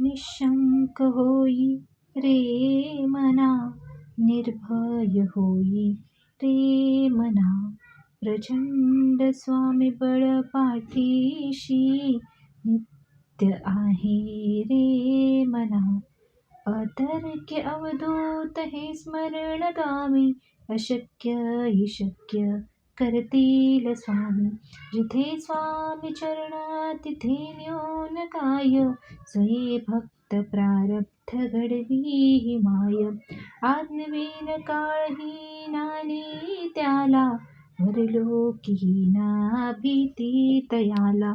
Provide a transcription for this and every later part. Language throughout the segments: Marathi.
निशंक होई रे मना निर्भय होई रे मना। प्रचंड स्वामी बळ पाठीशी नित्य आहे रे मना। अतर्क्य अवधूत हे स्मरणगामी अशक्य ही शक्य करतील स्वामी. जिथे स्वामी चरणा तिथे न्यून काय? स्वयं भक्त प्रारब्ध घडवी माय. आज्ञवीन काळही नानी त्याला वरलोकी ना भीती तयाला.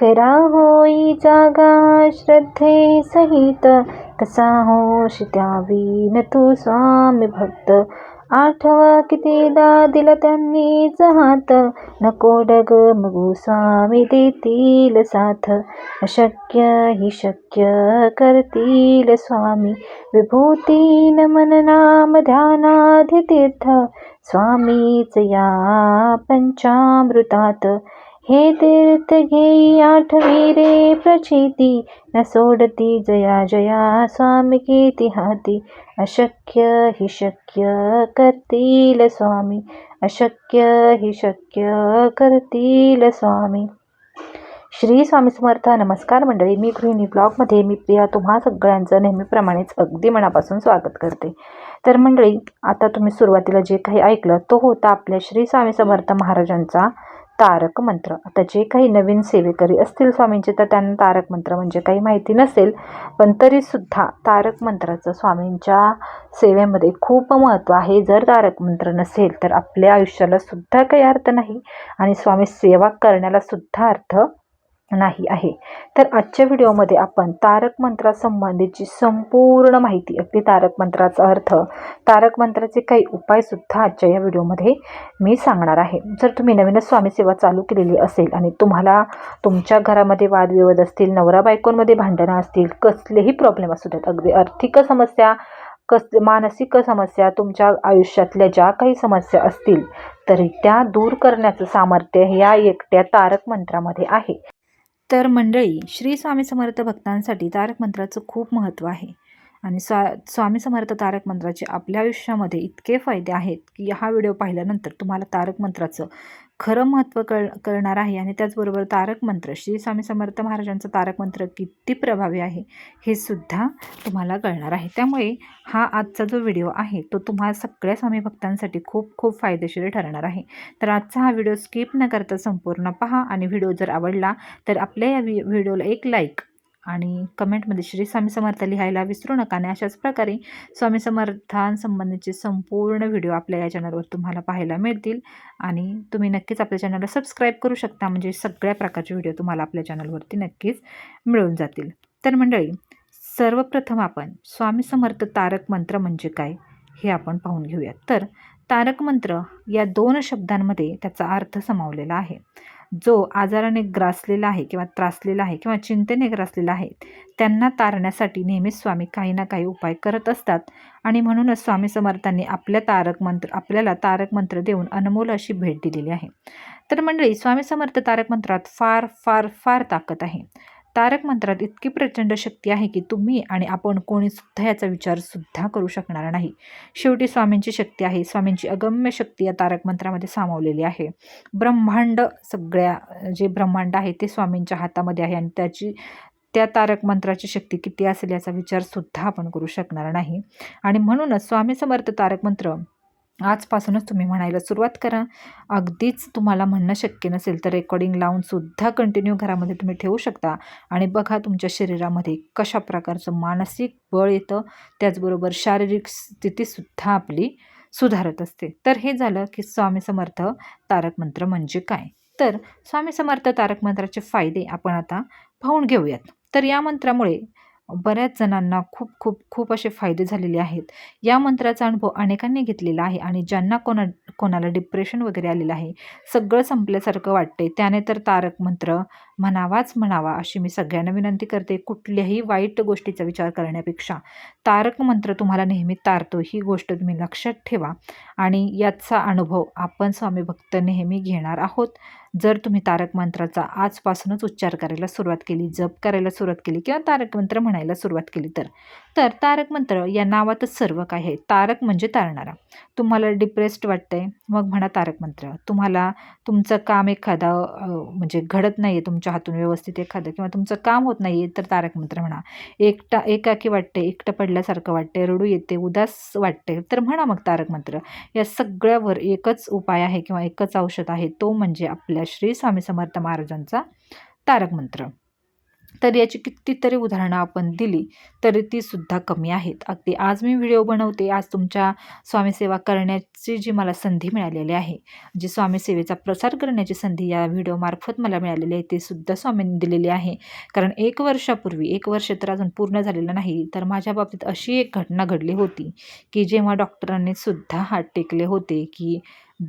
खरा होई जागा श्रद्धे सहित कसा होश त्यावीन तू स्वामी भक्त? आठव कितीदा दिला त्यांनी हात नको डग मगू स्वामी देतील साथ. अशक्य ही शक्य करतील स्वामी विभूती नमन नाम ध्यानाधितीर्थ स्वामीच या पंचामृतात. हे तीर्थ घेई आठवी रे प्रचिती न सोडती जया जया स्वामी कीती हाती. अशक्य हि शक्य करतील स्वामी अशक्य हि शक्य करतील स्वामी. श्री स्वामी समर्थ नमस्कार मंडळी. मी गृहिणी ब्लॉगमध्ये मी प्रिया तुम्हा सगळ्यांचं नेहमीप्रमाणेच अगदी मनापासून स्वागत करते. तर मंडळी आता तुम्ही सुरुवातीला जे काही ऐकलं तो होता आपल्या श्री स्वामी समर्थ महाराजांचा तारक मंत्र. आता जे काही नवीन सेवेकरी असतील स्वामींचे तर त्यांना तारक मंत्र म्हणजे काही माहिती नसेल पण तरीसुद्धा तारक मंत्राचं स्वामींच्या सेवेमध्ये खूप महत्त्व आहे. जर तारक मंत्र नसेल तर आपल्या आयुष्याला सुद्धा काही अर्थ नाही आणि स्वामी सेवा करण्याला सुद्धा अर्थ नाही आहे. तर आजच्या व्हिडिओमध्ये आपण तारक मंत्रासंबंधीची संपूर्ण माहिती अगदी तारक मंत्राचा अर्थ तारक मंत्राचे काही उपायसुद्धा आजच्या या व्हिडिओमध्ये मी सांगणार आहे. जर तुम्ही नवीनच स्वामी सेवा चालू केलेली असेल आणि तुम्हाला तुमच्या घरामध्ये वादविवाद असतील नवरा बायकोंमध्ये भांडणं असतील कसलेही प्रॉब्लेम असू देत अगदी आर्थिक समस्या कस मानसिक समस्या तुमच्या आयुष्यातल्या ज्या काही समस्या असतील तरी त्या दूर करण्याचं सामर्थ्य ह्या एकट्या तारक मंत्रामध्ये आहे. तर मंडळी श्री स्वामी समर्थ भक्तांसाठी तारक मंत्राचं खूप महत्त्व आहे. आणि स्वा स्वामी समर्थ तारक मंत्राचे आपल्या आयुष्यामध्ये इतके फायदे आहेत की हा व्हिडिओ पाहिल्यानंतर तुम्हाला तारक मंत्राचं खरं महत्त्व कळ कळणार आहे. आणि त्याचबरोबर तारक मंत्र श्री स्वामी समर्थ महाराजांचं तारक मंत्र किती प्रभावी आहे हे सुद्धा तुम्हाला कळणार आहे. त्यामुळे हा आजचा जो व्हिडिओ आहे तो तुम्हाला सगळ्या स्वामी भक्तांसाठी खूप खूप फायदेशीर ठरणार आहे. तर आजचा हा व्हिडिओ स्किप न करता संपूर्ण पहा आणि व्हिडिओ जर आवडला तर आपल्या या व्हिडिओला एक लाईक आणि कमेंटमध्ये श्री स्वामी समर्थ लिहायला विसरू नका आणि अशाच प्रकारे स्वामी समर्थांसंबंधीचे संपूर्ण व्हिडिओ आपल्या या चॅनलवर तुम्हाला पाहायला मिळतील. आणि तुम्ही नक्कीच आपल्या चॅनलला सबस्क्राईब करू शकता म्हणजे सगळ्या प्रकारचे व्हिडिओ तुम्हाला आपल्या चॅनलवरती नक्कीच मिळून जातील. तर मंडळी सर्वप्रथम आपण स्वामी समर्थ तारक मंत्र म्हणजे काय हे आपण पाहून घेऊयात. तर तारकमंत्र या दोन शब्दांमध्ये त्याचा अर्थ समावलेला आहे. जो आजाराने ग्रासलेला आहे किंवा त्रासलेला आहे किंवा चिंतेने ग्रासलेला आहे त्यांना तारण्यासाठी नेहमीच स्वामी काही ना काही उपाय करत असतात. आणि म्हणूनच स्वामी समर्थांनी आपल्या तारक मंत्र आपल्याला तारक मंत्र देऊन अनमोल अशी भेट दिलेली आहे. तर मंडळी स्वामी समर्थ तारक मंत्रात फार फार फार ताकद आहे. तारक मंत्रात इतकी प्रचंड शक्ती आहे की तुम्ही आणि आपण कोणीसुद्धा याचा विचारसुद्धा करू शकणार नाही. शेवटी स्वामींची शक्ती आहे. स्वामींची अगम्य शक्ती या तारक मंत्रामध्ये सामावलेली आहे. ब्रह्मांड सगळ्या जे ब्रह्मांड आहे ते स्वामींच्या हातामध्ये आहे आणि त्याची त्या तारक मंत्राची शक्ती किती असेल याचा विचारसुद्धा आपण करू शकणार नाही. आणि म्हणूनच स्वामी समर्थ तारक मंत्र आजपासूनच तुम्ही म्हणायला सुरुवात करा. अगदीच तुम्हाला म्हणणं शक्य नसेल तर रेकॉर्डिंग लावूनसुद्धा कंटिन्यू घरामध्ये तुम्ही ठेवू शकता. आणि बघा तुमच्या शरीरामध्ये कशा प्रकारचं मानसिक बळ येतं. त्याचबरोबर शारीरिक स्थितीसुद्धा आपली सुधारत असते. तर हे झालं की स्वामी समर्थ तारक मंत्र म्हणजे काय? तर स्वामी समर्थ तारक मंत्राचे फायदे आपण आता पाहून घेऊयात. तर या मंत्रामुळे बऱ्याच जणांना खूप खूप खूप असे फायदे झालेले आहेत. या मंत्राचा अनुभव अनेकांनी घेतलेला आहे आणि ज्यांना कोणा कोणाला डिप्रेशन वगैरे आलेलं आहे सगळं संपल्यासारखं वाटते त्याने तर तारक मंत्र म्हणावाच म्हणावा अशी मी सगळ्यांना विनंती करते कुठल्याही वाईट गोष्टीचा विचार करण्यापेक्षा. तारक मंत्र तुम्हाला नेहमी तारतो ही गोष्ट तुम्ही लक्षात ठेवा. आणि याचा अनुभव आपण स्वामी भक्त नेहमी घेणार आहोत. जर तुम्ही तारक मंत्राचा आजपासूनच उच्चार करायला सुरुवात केली जप करायला सुरुवात केली किंवा तारक मंत्र म्हणायला सुरुवात केली तर? तर तारक मंत्र या नावातच सर्व काय आहे. तारक म्हणजे तारणारा. तुम्हाला डिप्रेस्ड वाटतंय मग म्हणा तारक मंत्र. तुम्हाला तुमचं काम एखादा म्हणजे घडत नाही आहे तुमच्या हातून व्यवस्थित एखादं किंवा तुमचं काम होत नाही आहे तर तारक मंत्र म्हणा. एकटा एकाकी वाटते एकटं पडल्यासारखं वाटते रडू येते उदास वाटते तर म्हणा मग तारक मंत्र. या सगळ्यावर एकच उपाय आहे किंवा एकच औषध आहे तो म्हणजे आपल्या श्री स्वामी समर्थ महाराजांचा तारक मंत्र. तर याची कितीतरी उदाहरणं आपण दिली तरी ती सुद्धा कमी आहेत. अगदी आज मी व्हिडिओ बनवते आज तुमच्या स्वामीसेवा करण्याची जी मला संधी मिळालेली आहे जी स्वामीसेवेचा प्रसार करण्याची संधी या व्हिडिओमार्फत मला मिळालेली आहे ते सुद्धा स्वामींनी दिलेली आहे. कारण एक वर्षापूर्वी एक वर्ष तर अजून पूर्ण झालेलं नाही तर माझ्या बाबतीत अशी एक घटना घडली होती की जेव्हा डॉक्टरांनी सुद्धा हात टेकले होते की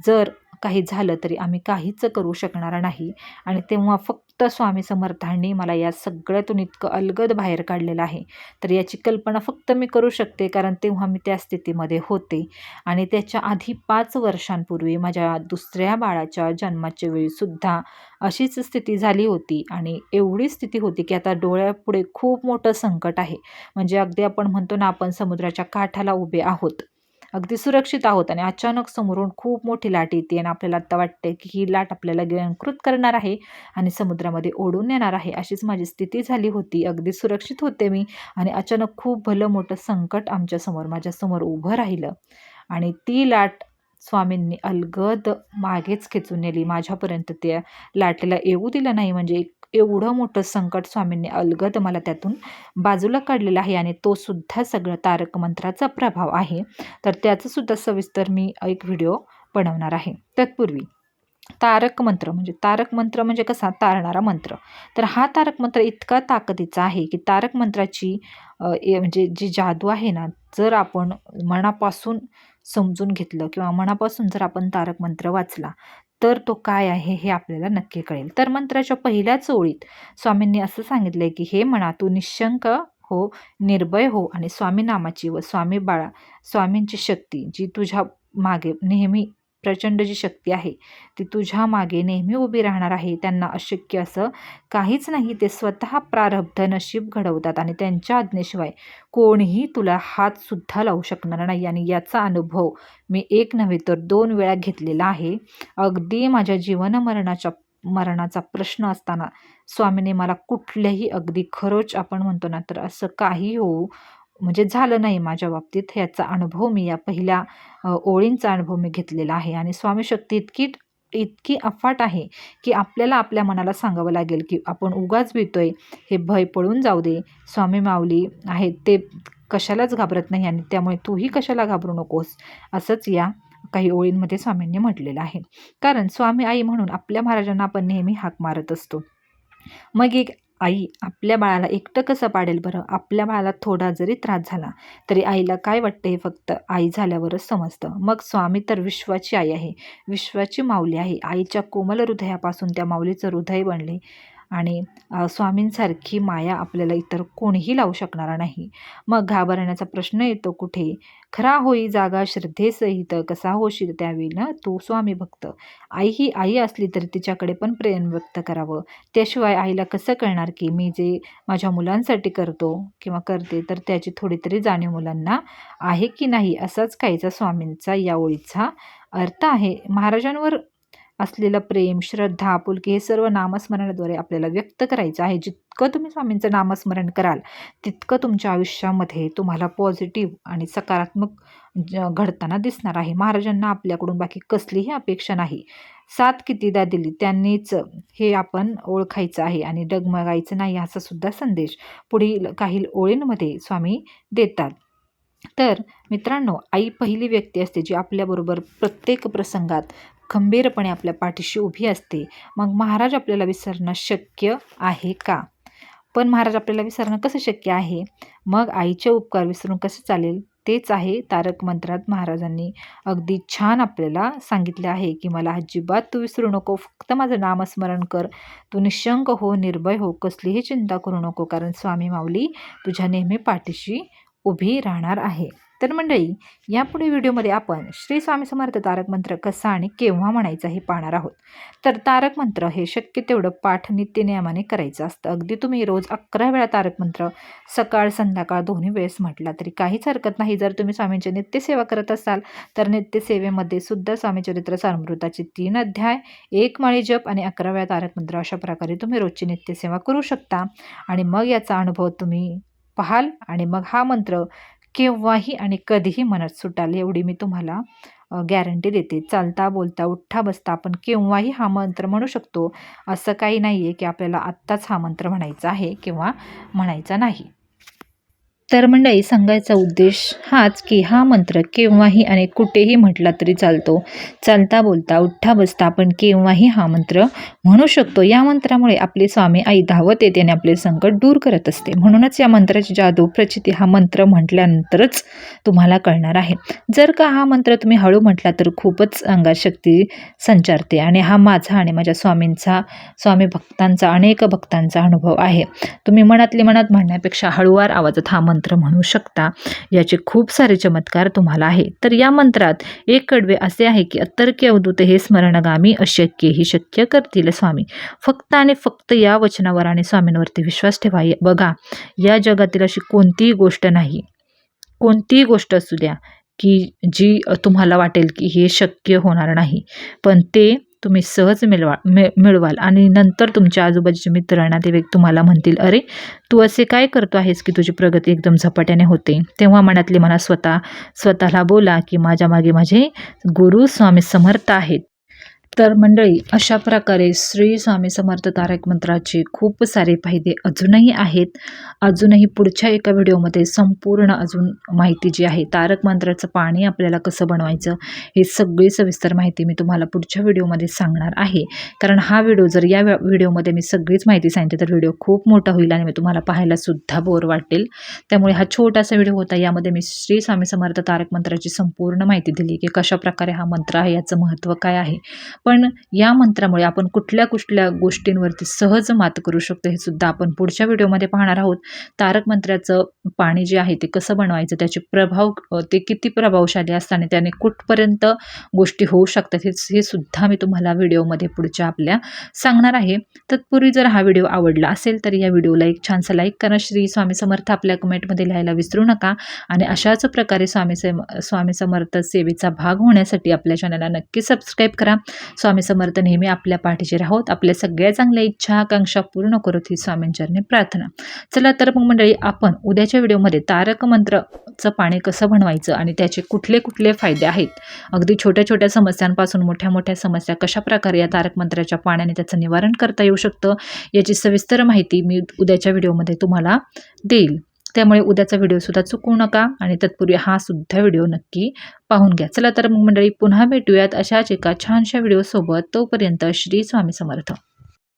जर काही झालं तरी आम्ही काहीच करू शकणार नाही. आणि तेव्हा फक्त स्वामी समर्थांनी मला या सगळ्यातून इतकं अलगद बाहेर काढलेलं आहे. तर याची कल्पना फक्त मी करू शकते कारण तेव्हा मी त्या स्थितीमध्ये होते. आणि त्याच्या आधी पाच वर्षांपूर्वी माझ्या दुसऱ्या बाळाच्या जन्माच्या वेळीसुद्धा अशीच स्थिती झाली होती. आणि एवढी स्थिती होती की आता डोळ्यापुढे खूप मोठं संकट आहे. म्हणजे अगदी आपण म्हणतो ना आपण समुद्राच्या काठाला उभे आहोत. अगदी सुरक्षित आहोत आणि अचानक समोरून खूप मोठी लाट येते आणि आपल्याला आत्ता वाटते की ही लाट आपल्याला गिळंकृत करणार आहे आणि समुद्रामध्ये ओढून नेणार आहे. अशीच माझी स्थिती झाली होती. अगदी सुरक्षित होते मी आणि अचानक खूप भलं मोठं संकट आमच्यासमोर माझ्यासमोर उभं राहिलं. आणि ती लाट स्वामींनी अलगद मागेच खेचून नेली. माझ्यापर्यंत त्या लाटेला येऊ दिलं नाही. म्हणजे एक एवढं मोठं संकट स्वामींनी अलगद मला त्यातून बाजूला काढलेलं आहे आणि तो सुद्धा सगळं तारक मंत्राचा प्रभाव आहे. तर त्याचंसुद्धा सविस्तर मी एक व्हिडिओ बनवणार आहे. तत्पूर्वी तारक मंत्र म्हणजे तारक मंत्र म्हणजे कसा? तारणारा मंत्र. तर हा तारक मंत्र इतका ताकदीचा आहे की तारक मंत्राची म्हणजे जी जादू आहे ना जर आपण मनापासून समजून घेतलं किंवा मनापासून जर आपण तारक मंत्र वाचला तर तो काय आहे हे आपल्याला नक्की कळेल. तर मंत्राच्या पहिल्याच ओळीत स्वामींनी असं सांगितलं आहे की हे म्हणा तू निशंक हो निर्भय हो आणि स्वामी नामाची व स्वामी बाळा स्वामींची शक्ती जी तुझ्या मागे नेहमी प्रचंड जी शक्ती आहे ती तुझ्या मागे नेहमी उभी राहणार आहे. त्यांना अशक्य असं काहीच नाही ते स्वतः प्रारब्ध नशीब घडवतात आणि त्यांच्या आज्ञेशिवाय कोणीही तुला हातसुद्धा लावू शकणार नाही आणि याचा अनुभव मी एक नव्हे तर दोन वेळा घेतलेला आहे. अगदी माझ्या जीवन मरणाच्या मरणाचा प्रश्न असताना स्वामीने मला कुठल्याही अगदी खरोच आपण म्हणतो ना तर असं काही होऊ म्हणजे झालं नाही माझ्या बाबतीत. ह्याचा अनुभव मी या पहिल्या ओळींचा अनुभव मी घेतलेला आहे. आणि स्वामी शक्ती इतकी इतकी अफाट आहे की आपल्याला आपल्या मनाला सांगावं लागेल की आपण उगाच भीतोय. हे भय पळून जाऊ दे. स्वामी माऊली आहेत ते कशालाच घाबरत नाही आणि त्यामुळे तूही कशाला घाबरू नकोस. असंच या काही ओळींमध्ये स्वामींनी म्हटलेलं आहे. कारण स्वामी आई म्हणून आपल्या महाराजांना आपण नेहमी हाक मारत असतो. मग एक आई आपल्या बाळाला एकटं कसं पाडेल बरं? आपल्या बाळाला थोडा जरी त्रास झाला तरी आईला काय वाटतं हे फक्त आई झाल्यावरच समजतं. मग स्वामी तर विश्वाची आई आहे. विश्वाची माऊली आहे. आईच्या कोमल हृदयापासून त्या माऊलीचं हृदय बनले. आणि स्वामींसारखी माया आपल्याला इतर कोणीही लावू शकणारा नाही. मग घाबरण्याचा प्रश्न येतो कुठे? खरा होई जागा श्रद्धेसहित कसा होशील त्यावेळी ना तू स्वामी भक्त. आई ही आई असली तरी तिच्याकडे पण प्रेम व्यक्त करावं. त्याशिवाय आईला कसं कळणार की मी जे माझ्या मुलांसाठी करतो किंवा करते तर त्याची थोडी तरी जाणीव मुलांना आहे की नाही असाच काहीचा स्वामींचा या ओळीचा अर्थ आहे. महाराजांवर असलेलं प्रेम श्रद्धा आपुलकी हे सर्व नामस्मरणाद्वारे आपल्याला व्यक्त करायचं आहे. जितकं तुम्ही स्वामींचं नामस्मरण कराल तितकं तुमच्या आयुष्यामध्ये तुम्हाला पॉझिटिव्ह आणि सकारात्मक घडताना दिसणार आहे. महाराजांना आपल्याकडून बाकी कसलीही अपेक्षा नाही. साथ कितीदा दिली त्यांनीच हे आपण ओळखायचं आहे आणि डगमगायचं नाही असा सुद्धा संदेश पुढील काही ओळींमध्ये स्वामी देतात. तर मित्रांनो आई पहिली व्यक्ती असते जी आपल्याबरोबर प्रत्येक प्रसंगात खंबीरपणे आपल्या पाठीशी उभी असते. मग महाराज आपल्याला विसरणं शक्य आहे का? पण महाराज आपल्याला विसरणं कसं शक्य आहे? मग आईचे उपकार विसरून कसं चालेल? तेच आहे तारक मंत्रात महाराजांनी अगदी छान आपल्याला सांगितले आहे की मला अजिबात तू विसरू नको फक्त माझं नामस्मरण कर. तू निशंक हो निर्भय हो कसलीही चिंता करू नको कारण स्वामी माऊली तुझ्या नेहमी पाठीशी उभी राहणार आहे. तर मंडळी यापुढे व्हिडिओमध्ये आपण श्री स्वामी समर्थ तारक मंत्र कसा आणि केव्हा म्हणायचा हे पाहणार आहोत. तर तारक मंत्र हे शक्य तेवढं पाठ नित्यनियमाने करायचं असतं. अगदी तुम्ही रोज अकरा वेळा तारक मंत्र सकाळ संध्याकाळ दोन्ही वेळेस म्हटला तरी काहीच हरकत नाही. जर तुम्ही स्वामींची नित्यसेवा करत असाल तर नित्यसेवेमध्ये सुद्धा स्वामीचरित्र सामृताचे तीन अध्याय एक माळी जप आणि अकरा वेळा तारक मंत्र अशा प्रकारे तुम्ही रोजची नित्यसेवा करू शकता. आणि मग याचा अनुभव तुम्ही पाहाल आणि मग हा मंत्र केव्हाही आणि कधीही मनात सुटाल एवढी मी तुम्हाला गॅरंटी देते. चालता बोलता उठ्ठा बसता आपण केव्हाही हा मंत्र म्हणू शकतो. असं काही नाही आहे की आपल्याला आत्ताच हा मंत्र म्हणायचा आहे किंवा म्हणायचा नाही. तर मंडळी सांगायचा उद्देश हाच की हा मंत्र केव्हाही आणि कुठेही म्हटला तरी चालतो. चालता बोलता उठ्ठा बसता आपण केव्हाही हा मंत्र म्हणू शकतो. या मंत्रामुळे आपले स्वामी आई धावत येते आणि आपले संकट दूर करत असते. म्हणूनच या मंत्राची जादू प्रचिती हा मंत्र म्हटल्यानंतरच तुम्हाला कळणार आहे. जर का हा मंत्र तुम्ही हळू म्हटला तर खूपच अंगात शक्ती संचारते आणि हा माझा आणि माझ्या स्वामींचा स्वामी भक्तांचा अनेक भक्तांचा अनुभव आहे. तुम्ही मनातली मनात म्हणण्यापेक्षा हळूवार आवाजात हा मंत्र म्हणू शकता. याचे खूप सारे चमत्कार तुम्हाला आहे. तर या मंत्रात एक कडवे असे आहे की अतर्क्य अवधूत हे स्मरणगामी अशक्य ही शक्य करतील स्वामी. फक्त आणि फक्त या वचनावर आणि स्वामींवरती विश्वास ठेवा. बघा या जगातील अशी कोणतीही गोष्ट नाही. कोणतीही गोष्ट असू द्या की जी तुम्हाला वाटेल की हे शक्य होणार नाही. पण ते तुम्ही सहज मिळवा मिळ मिळवाल. आणि नंतर तुमच्या आजूबाजूचे मित्र नातेवाईक तुम्हाला म्हणतील अरे तू असे काय करतो आहेस की तुझी प्रगती एकदम झपाट्याने होते? तेव्हा मनातले मला स्वतः स्वतःला बोला की माझ्या मागे माझे गुरु स्वामी समर्थ आहेत. तर मंडळी अशा प्रकारे श्री स्वामी समर्थ तारक मंत्राचे खूप सारे फायदे अजूनही आहेत. अजूनही पुढच्या एका व्हिडिओमध्ये संपूर्ण अजून माहिती जी आहे तारक मंत्राचं पाणी आपल्याला कसं बनवायचं हे सगळी सविस्तर माहिती मी तुम्हाला पुढच्या व्हिडिओमध्ये सांगणार आहे. कारण हा व्हिडिओ जर या व्हिडिओमध्ये मी सगळीच माहिती सांगितली तर व्हिडिओ खूप मोठा होईल आणि मी तुम्हाला पाहायलासुद्धा बोर वाटेल. त्यामुळे हा छोटासा व्हिडिओ होता यामध्ये मी श्री स्वामी समर्थ तारक मंत्राची संपूर्ण माहिती दिली की कशा प्रकारे हा मंत्र आहे याचं महत्त्व काय आहे. पण या मंत्रामुळे आपण कुठल्या कुठल्या गोष्टींवरती सहज मात करू शकतो हे सुद्धा आपण पुढच्या व्हिडिओमध्ये पाहणार आहोत. तारक मंत्राचं पाणी जे आहे ते कसं बनवायचं त्याचे प्रभाव ते किती प्रभावशाली असतात आणि त्याने कुठपर्यंत गोष्टी होऊ शकतात हे हे सुद्धा मी तुम्हाला व्हिडिओमध्ये पुढच्या आपल्या सांगणार आहे. तत्पूर्वी जर हा व्हिडिओ आवडला असेल तर या व्हिडिओला एक छानसा लाईक करा. श्री स्वामी समर्थ आपल्या कमेंटमध्ये लिहायला विसरू नका आणि अशाच प्रकारे स्वामी स्वामी समर्थ सेवेचा भाग होण्यासाठी आपल्या चॅनलला नक्की सबस्क्राईब करा. स्वामी समर्थ नेहमी आपल्या पाठीशी राहोत. आपल्या सगळ्या चांगल्या इच्छा आकांक्षा पूर्ण करत ही स्वामींचरणी प्रार्थना. चला तर मग मंडळी आपण उद्याच्या व्हिडिओमध्ये तारक मंत्रचं पाणी कसं बनवायचं आणि त्याचे कुठले कुठले फायदे आहेत? अगदी छोट्या छोट्या समस्यांपासून मोठ्या मोठ्या समस्या कशाप्रकारे या तारक मंत्राच्या पाण्याने त्याचं निवारण करता येऊ शकतं याची सविस्तर माहिती मी उद्याच्या व्हिडिओमध्ये तुम्हाला देईल. त्यामुळे उद्याचा व्हिडिओसुद्धा चुकवू नका आणि तत्पूर्वी हा सुद्धा व्हिडिओ नक्की पाहून घ्या. चला तर मग मंडळी पुन्हा भेटूयात अशाच एका छानशा व्हिडिओसोबत तोपर्यंत श्री स्वामी समर्थ.